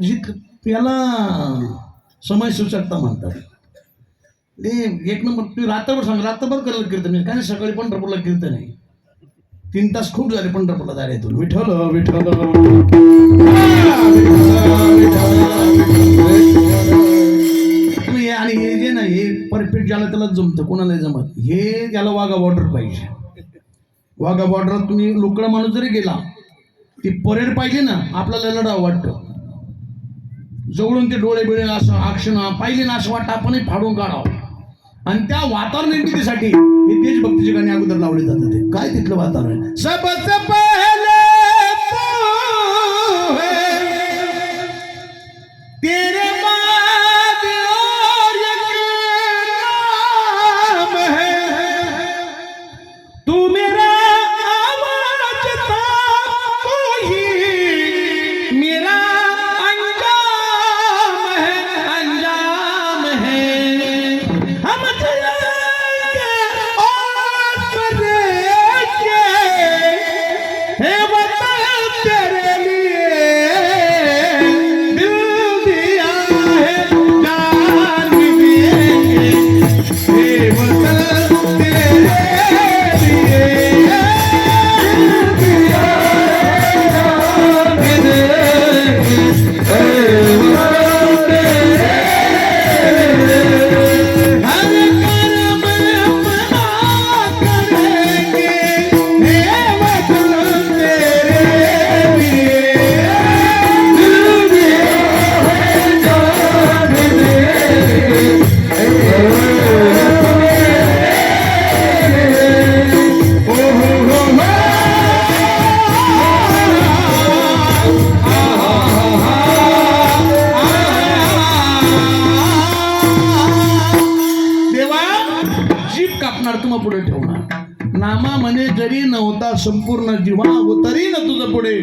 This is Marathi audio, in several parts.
जी त्याला समय सुचकता म्हणतात. ते एक नंबर तू रात्रभर सांग रात्रभर करत कीर्तन म्हणजे काय सकाळी पंढरपूरला कीर्तन आहे. तीन तास खूप झाले पंढरपूरला इथून. विठ्ठल विठ्ठल. आणि हे जे ना हे परफेक्ट ज्याला त्याला जमतं कोणाला जमत हे त्याला वाघा बॉर्डर पाहिजे. वाघा बॉर्डर तुम्ही लोकळा माणूस जरी गेला ती परेड पाहिजे ना आपल्याला लढावं वाटतं. जवळून ते डोळे बिळे असं आक्षण पाहिले ना असं वाटतं आपणही फाडून काढावं आणि त्या वातावरण निर्मितीसाठी हे देशभक्तीची गाणे अगोदर लावले जातात ते काय तिथलं वातावरण आहे? पहले तेरे नाम पुढे ठेवणार. नामा म्हणे जरी नव्हता संपूर्ण जीवा हो, तरी न तुझं पुढे.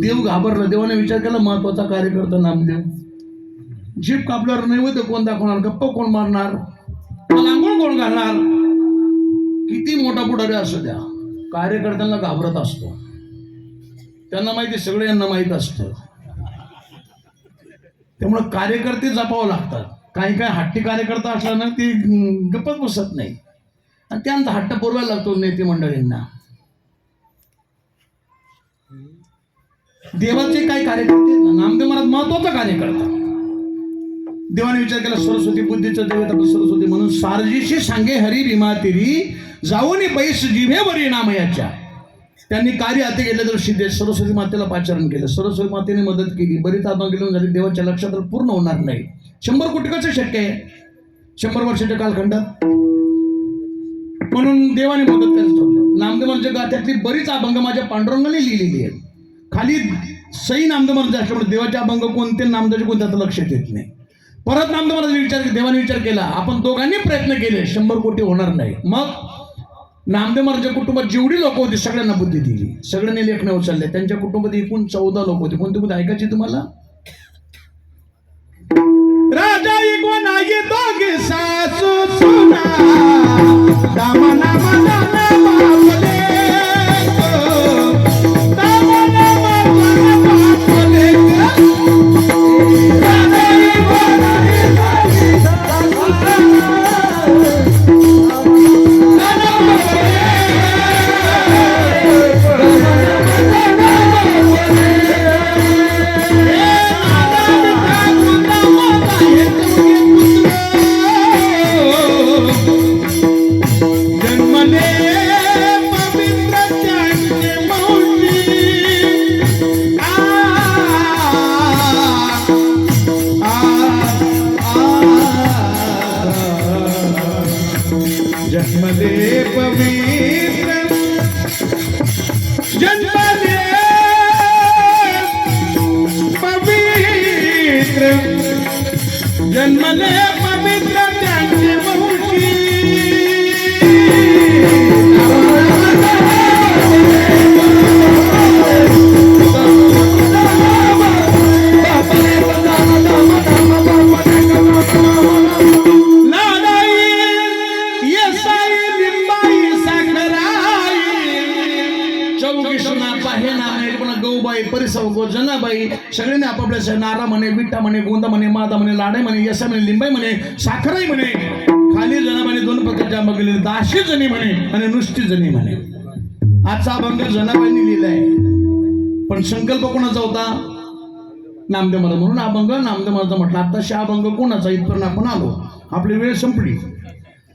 देव घाबरला. देवाने विचार केला महत्त्वाचा कार्यकर्ता नामदेव जीप कापल्यावर नैवेद्य कोण दाखवणार? गप्प कोण मारणार? मला कोण घालणार? किती मोठा पुढारी असू द्या. कार्यकर्त्यांना घाबरत असतो. त्यांना माहिती सगळे यांना माहीत असतं. त्यामुळे कार्यकर्ते जपावं लागतात. काही काही हट्टी कार्यकर्ता असल्यानं ते गप्पच बसत नाही आणि त्यानंतर हट्ट पुरवायला लागतो नेते मंडळींना. देवाचे काही कार्यकर्ते आहेत नामदेव महाराज महत्त्वाचा कार्यकर्ता. देवाने विचार केला सरस्वती बुद्धीचं देवत सरस्वती म्हणून सारजीशी सांगे हरी रिमा तिरी जाऊन बैस जिभेवरी नाम याच्या. त्यांनी कार्य हाती घेतलं तर सिद्धे सरस्वती मातेला पाचारण केलं. सरस्वती मातेने मदत केली. बरीच आत्मा गेली झाली. देवाच्या लक्षात पूर्ण होणार नाही. शंभर कोटी कसं शक्य आहे? शंभर वर्षाच्या कालखंडात? म्हणून देवाने मदत करायचं नामदेवांच्या गाथ्यातली बरीच अभंग माझ्या पांडुरंगाने लिहिलेली आहेत. खाली सई नामदेव महाराज असल्यामुळे देवाचे अभंग कोणते नामदेवाचे कोणते आता लक्षात येत नाही. परत नामदेव महाराज विचार देवाने विचार केला आपण दोघांनी प्रयत्न केले शंभर कोटी होणार नाही. मग नामदेव महाराजच्या कुटुंबात जेवढी लोक होती सगळ्यांना बुद्धी दिली. सगळ्यांनी लेखणे उचलले. त्यांच्या कुटुंबात एकूण चौदा लोक होते. कोणते कोणते ऐकायची तुम्हाला? राजा एक सासू सुना. Dama, dama, dama, dama. चौघी सुना जनाबाई सगळ्यांनी आपापल्या नारा म्हणे विट्टा म्हणे गोंदा म्हणे मादा म्हणे लाडाई म्हणे यशा म्हणे लिंबाई म्हणे साखराई म्हणे. खाली जनाबाने दोन प्रकारच्या आंबा गेले दाशी जणी म्हणे आणि नुसती जणी म्हणे. आजचा अभंग जनाबाईंनी लिहिलाय. पण संकल्प कोणाचा होता? नामदेव मला म्हणून अभंग नामदेव मला म्हटलं आताशी अभंग कोणाचा? इथपर्यंत आपण आलो. आपली वेळ संपली.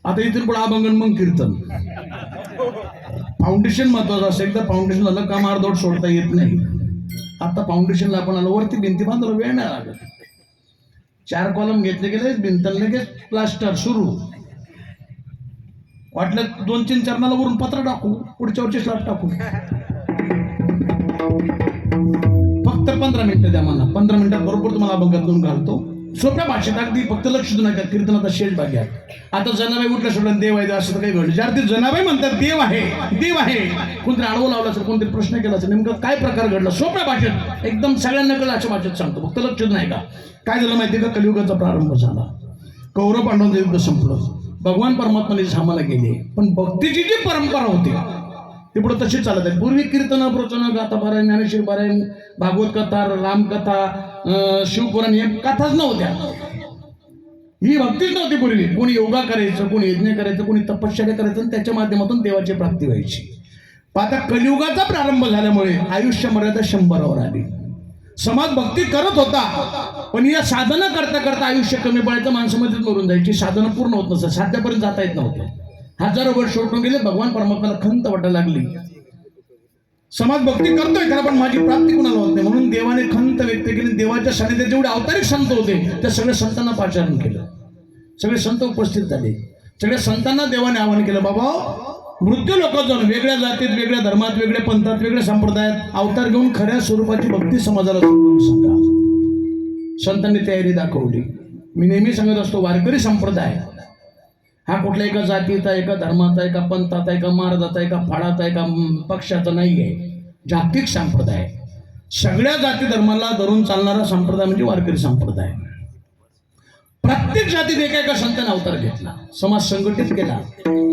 आता इथून पुढे अभंग मग कीर्तन. फाउंडेशन महत्वाचं असेल तर फाउंडेशन झालं का मारदोड सोडता येत नाही. आता फाउंडेशनला आपण आलो वरती भिंती बांधलो वेळ नाही लागत. चार कॉलम घेतले गेले भिंत लगेच प्लास्टर सुरू. वाटलं दोन तीन चरणाला वरून पत्र टाकू पुढच्या वर्षी स्लॅब टाकू. फक्त पंधरा मिनिटं द्या मला. पंधरा मिनिटात बरोबर तुम्हाला अभंगातून घालतो. सोप्या भाषेत अगदी फक्त लक्ष देऊ नका कीर्तनाचा शेष भाग घ्या. आता जनाबाई उठल्या सोडलं देव आहे असं तर काही घडलं ज्या ते जनाबाई म्हणतात देव आहे देव आहे. कोणतरी आडवं लावलं असेल कोणतरी प्रश्न केला असेल नेमकं काय प्रकार घडला? सोप्या भाषेत एकदम सगळ्यांना कळलं अशा भाषेत सांगतो. फक्त लक्ष देऊ नाही का काय झालं माहिती का? कलियुगाचा प्रारंभ झाला. कौरव पांडवांचं युद्ध संपलं. भगवान परमात्माने सामाला गेले. पण भक्तीची जी परंपरा होती ते पुढे तशी चालत आहे पूर्वी कीर्तन प्रवचन गाथा पारायण ज्ञानेश्वर पारायण भागवत कथा रामकथा शिवपुराण हे कथाच नव्हत्या. ही भक्तीच नव्हती पूर्वी. कोणी योगा करायचं कोणी यज्ञ करायचं कोणी तपश्चर्या करायचं आणि त्याच्या माध्यमातून देवाची प्राप्ती व्हायची. आता कलियुगाचा प्रारंभ झाल्यामुळे आयुष्य मर्यादा शंभरावर आली. समाज भक्ती करत होता पण या साधना करता करता आयुष्य कमी पडायचं माणसामध्येच मरून जायची. साधनं पूर्ण होत नसत साध्यापर्यंत जाता येत नव्हतं. हजारो वर्ष उठून गेले भगवान परमात्म्याला खंत वाटायला लागली. समाज भक्ती करतोय खरं पण माझी प्राप्ती कुणाला होत नाही. म्हणून देवाने खंत व्यक्त केली. देवाच्या सानिध्यात जेवढे अवतारिक संत होते त्या सगळ्या संतांना पाचारण केलं. सगळे संत उपस्थित झाले. सगळ्या संतांना देवाने आवाहन केलं बाबा मृत्यू लोक जाऊन वेगळ्या जातीत वेगळ्या धर्मात वेगळ्या पंथात वेगळ्या संप्रदायात अवतार घेऊन खऱ्या स्वरूपाची भक्ती समाजाला सांगा. संतांनी तयारी दाखवली. मी नेहमी सांगत असतो वारकरी संप्रदाय हा कुठल्या एका जातीचा एका धर्माचा एका पंथाचा एका महाराजाचा एका फाडाचा एका का पक्षाचा नाही आहे जागतिक संप्रदाय. सगळ्या जाती धर्माला धरून चालणारा संप्रदाय म्हणजे वारकरी संप्रदाय. प्रत्येक जातीत एका एका संतांनी अवतार घेतला. समाज संघटित केला.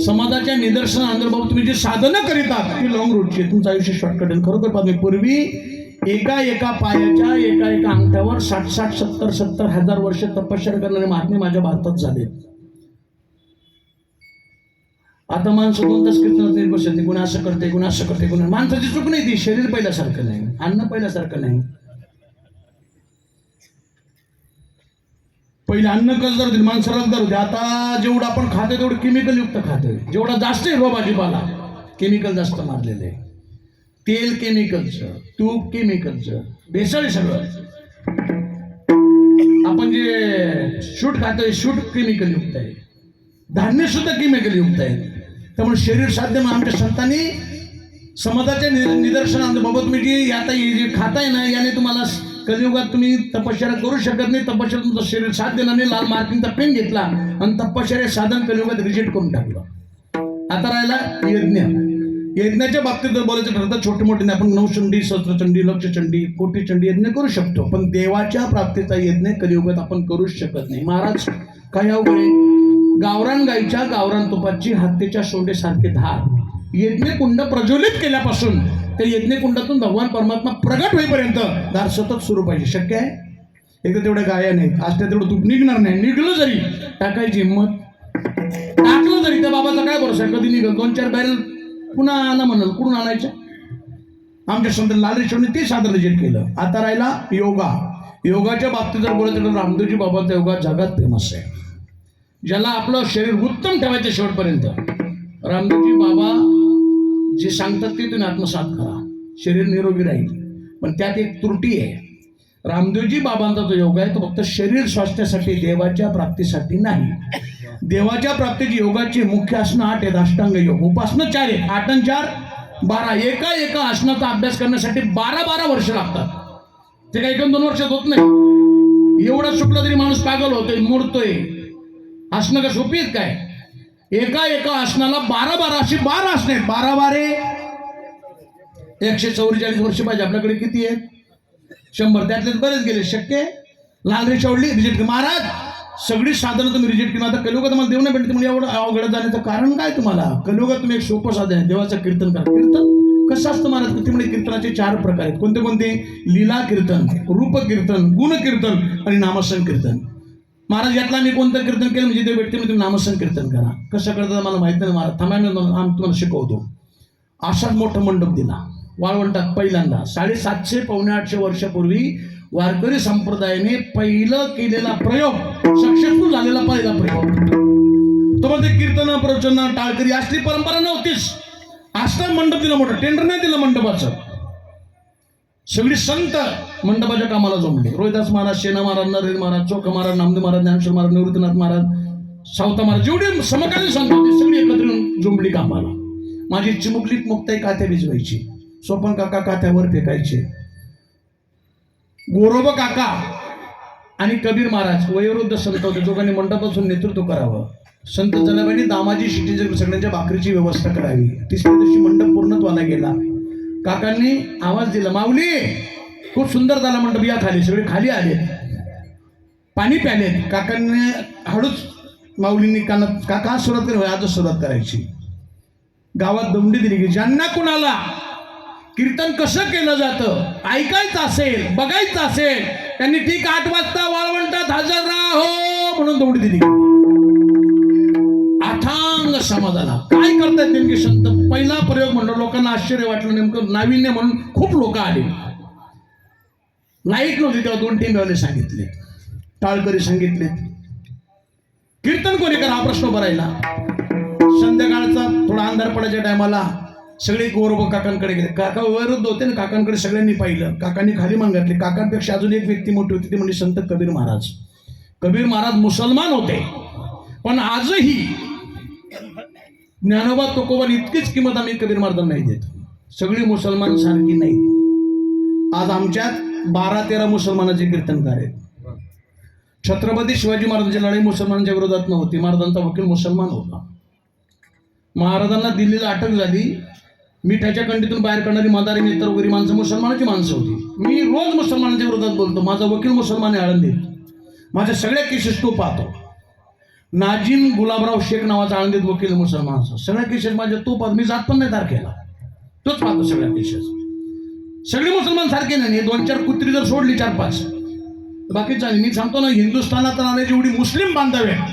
समाजाच्या निदर्शना अंतर्भाव तुम्ही जी साधनं करीत आहात ती लॉंग रूटची आहे. तुमचं आयुष्य शॉर्टकट आहे. खरोखर पाहतो पूर्वी एका एका पायाच्या एका एका अंगठ्यावर साठ साठ सत्तर सत्तर हजार वर्ष तपश्चर्या करणारे महात्मे माझ्या भारतात झाले आता माणसं दोन तास कीर्तनात नाही बसत कोणी असं करते कोणी असं करते कोणी माणसाची चूक नाही ती शरीर पहिल्यासारखं नाही. अन्न पहिल्यासारखं नाही. पहिले अन्न कसदार होते माणसं रगदार होते आता जेवढं आपण खातोय तेवढं केमिकल युक्त खातोय. जेवढा जास्त आहे भाजीपाला केमिकल जास्त मारलेलं आहे. तेल केमिकलचं तूप केमिकलचं भेसळ सगळं. आपण जे शूट खातोय शूट केमिकल युक्त आहे. धान्य सुद्धा केमिकल युक्त आहे. त्यामुळे शरीर साध्य म्हणून आमच्या संतांनी समाजाच्या नि- निदर्शनात बाबा तुम्ही जी आता हे जे खाताय ना याने तुम्हाला कलियुगात तुम्ही तपश्चर्या करू शकत नाही. तपश्चर्या तुमचं शरीर साथ देणार नाही लाल मार्किंगचा पेन घेतला आणि तपश्चर्या साधन कलियुगात रिजेक्ट करून टाकलं. आता राहिला यज्ञ. यज्ञाच्या बाबतीत जर बोलायचं ठरलं तर छोटे मोठे आपण नवचंडी सत्रचंडी लक्षचंडी कोटीचंडी यज्ञ करू शकतो. पण देवाच्या प्राप्तीचा यज्ञ कलियुगात आपण करूच शकत नाही. महाराज काय अवघड आहे? गावरान गाईच्या गावरान तुपाची हत्तीच्या सोंडेसारखे धार. यज्ञकुंड प्रज्वलित केल्यापासून त्या यज्ञकुंडातून भगवान परमात्मा प्रगट होईपर्यंत धार सतत सुरू पाहिजे. शक्य आहे? एकदा तेवढ्या गाया नाहीत. आज त्या तेवढं तूप निघणार नाही. निघलं जरी टाकायची हिंमत. टाकलं जरी त्या बाबाचा काय भरोसा आहे? कधी निघल? दोन चार बॅरल पुन्हा आणा म्हणाल. कुठून आणायचं? आमच्या संत लालरेश्वरने ते साधन रिजेक्ट केलं. आता राहिला योगा. योगाच्या बाबतीत जर बोलायचं तर रामदेवजी बाबाचा योगा जगात फेमस आहे. ज्याला आपलं शरीर उत्तम ठेवायचं शेवटपर्यंत. रामदेवजी बाबा जे सांगतात ते तुम्ही आत्मसात करा. शरीर निरोगी राहील. पण त्यात एक त्रुटी आहे. रामदेवजी बाबांचा जो योग आहे तो फक्त शरीर स्वास्थ्यासाठी देवाच्या प्राप्तीसाठी नाही. देवाच्या प्राप्तीची योगाची मुख्य आसनं आठ आहेत अष्टांग योग. उपासनं चार आहे आठ आणि चार बारा. एका एका आसनाचा अभ्यास करण्यासाठी बारा बारा वर्ष लागतात. ते काही एकदम दोन वर्षात होत नाही. एवढं सुटलं तरी माणूस पागल होतोय मोडतोय. आसनं का सोपी आहेत काय? एका एका आसनाला बारा बारा अशी बारा आसनं आहेत. बारा बारे. एकशे चौवेचाळीस वर्ष पाहिजे. आपल्याकडे किती आहेत? शंभर. त्यातले बरेच गेले. शक्य? लाल रेषा ओढली रिजेक्ट महाराज? सगळी साधनं तुम्ही रिजेक्ट केली आता कलयुगात तुम्हाला देऊ नाही भेटते म्हणजे एवढं अवघड जाण्याचं कारण काय तुम्हाला? कलयुगात तुम्ही एक सोपं साधन आहे. देवाचं कीर्तन करा. कीर्तन? कसं असतं महाराज? ते म्हणजे कीर्तनाचे चार प्रकार आहेत. कोणते कोणते? लीला कीर्तन रूप कीर्तन गुण कीर्तन आणि नामसन कीर्तन महाराज यातला मी कोणतं कीर्तन केलं? म्हणजे ते व्यक्ती तुम्ही नामसन कीर्तन करा. कसं करतात मला माहीत नाही महाराज. थांबा मी आम्ही तुम्हाला शिकवतो. असाच मोठा मंडप दिला. वाळवंटात पहिल्यांदा. साडेसातशे पावणे आठशे वर्षापूर्वी वारकरी संप्रदायाने पहिलं केलेला प्रयोग सक्सेसफुल झालेला पहिला प्रयोग. तो म्हणजे कीर्तन प्रवचन टाळकरी असली परंपरा नव्हतीच. आस्था मंडप दिलं मोठं. टेंडर नाही दिलं मंडपाचं. सगळी संत मंडपाच्या कामाला जमले रोहिदास महाराज शेना महाराज नरेंद्र महाराज चोख महाराज नामदेव महाराज ज्ञानेश्वर महाराज निवृत्तीनाथ महाराज सावता महाराज जेवढे समकालीन संत होते सगळी एकत्र जुंबली कामाला. माझी चिमुकलीत मुक्ताई काथ्या भिजवायची सोपन काका काथ्यावर फेकायचे. गोरोबा काका आणि कबीर महाराज वयोवृद्ध संत होते दोघांनी मंडपासून नेतृत्व करावं. संत जनाबाईंनी दामाजी शिटीचे सगळ्यांच्या भाकरीची व्यवस्था करावी. तिसऱ्या दिवशी मंडप पूर्णत्वाला गेला. काकांनी आवाज दिला माऊली खूप सुंदर झाला मंडप या खाली सगळे खाली आले. पाणी प्याले. काकांनी हळूच माऊलींनी कानात काका सुरुवात कर आजच सुरुवात करायची. गावात दौंडी दिली की ज्यांना कुणाला कीर्तन कसं केलं जातं ऐकायचं असेल बघायचं असेल त्यांनी ठीक आठ वाजता वाळवंटात हजर राहो म्हणून दोंडी दिली. समाजाला काय करतायत नेमके संत? पहिला प्रयोग म्हणलं लोकांना आश्चर्य वाटलं नेमकं नाविन्य म्हणून खूप लोक आले. लाइट नव्हती तेव्हा दोन तीन वेळेला सांगितले. टाळकरी सांगितले. कीर्तन कोणी करा? हा प्रश्न भरायला. संध्याकाळचा थोडा अंधार पडायच्या टायमाला सगळे गौरव काकांकडे गेले. काका वैरुद्ध होते ना काकांकडे सगळ्यांनी पाहिलं. काकांनी खाली मान घातली काकांपेक्षा अजून एक व्यक्ती मोठी होती ती म्हणजे संत कबीर महाराज. कबीर महाराज मुसलमान होते. पण आजही ज्ञानोबा तुकोबा इतकीच किंमत आम्ही कबीर महाराजांना नाही देत. सगळी मुसलमान सारखी नाही आज आमच्यात बारा तेरा मुसलमानाचे कीर्तनकार आहेत. छत्रपती शिवाजी महाराजांची लढाई मुसलमानांच्या विरोधात नव्हती. महाराजांचा वकील मुसलमान होता. महाराजांना दिल्लीला अटक झाली. मिठाच्या कंडीतून बाहेर काढणारी मदारी मित्र वगैरे माणसं मुसलमानाची माणसं होती. मी रोज मुसलमानांच्या विरोधात बोलतो. माझा वकील मुसलमान आहे आळंदीत. माझ्या सगळ्या केसेस तो पाहतो. नाजिम गुलाबराव शेख नावाचा आळंदीत वकील मुसलमान सगळ्या केसेस माझ्या तो पद मी जात पण नाही तारखेला. तोच पाहतो सगळ्या केसेस सगळे मुसलमान सारखे नाही दोन चार कुत्री जर सोडली चार पाच. बाकीचा मी सांगतो ना हिंदुस्थानात राहण्याची एवढी मुस्लिम बांधव आहे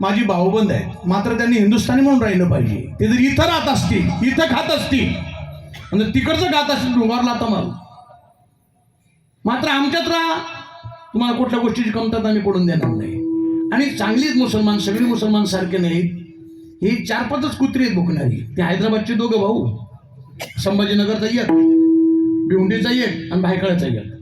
माझी भाऊबंद आहेत मात्र त्यांनी हिंदुस्थानी म्हणून राहिलं पाहिजे. ते जर इथं राहत असतील इथं खात असतील आणि तिकडचं खात असतील डोंगारला आता मात्र आमच्यात राहा तुम्हाला कुठल्या गोष्टीची कमतरता आम्ही पडून देणार नाही. आणि चांगलीच मुसलमान सगळे मुसलमान सारखे नाहीत. ही चार पाचच कुत्री आहेत भुकणारी. ते हैदराबादचे दोघं भाऊ. संभाजीनगरचा एक भिवंडीचा एक आणि भायखळाचा एक.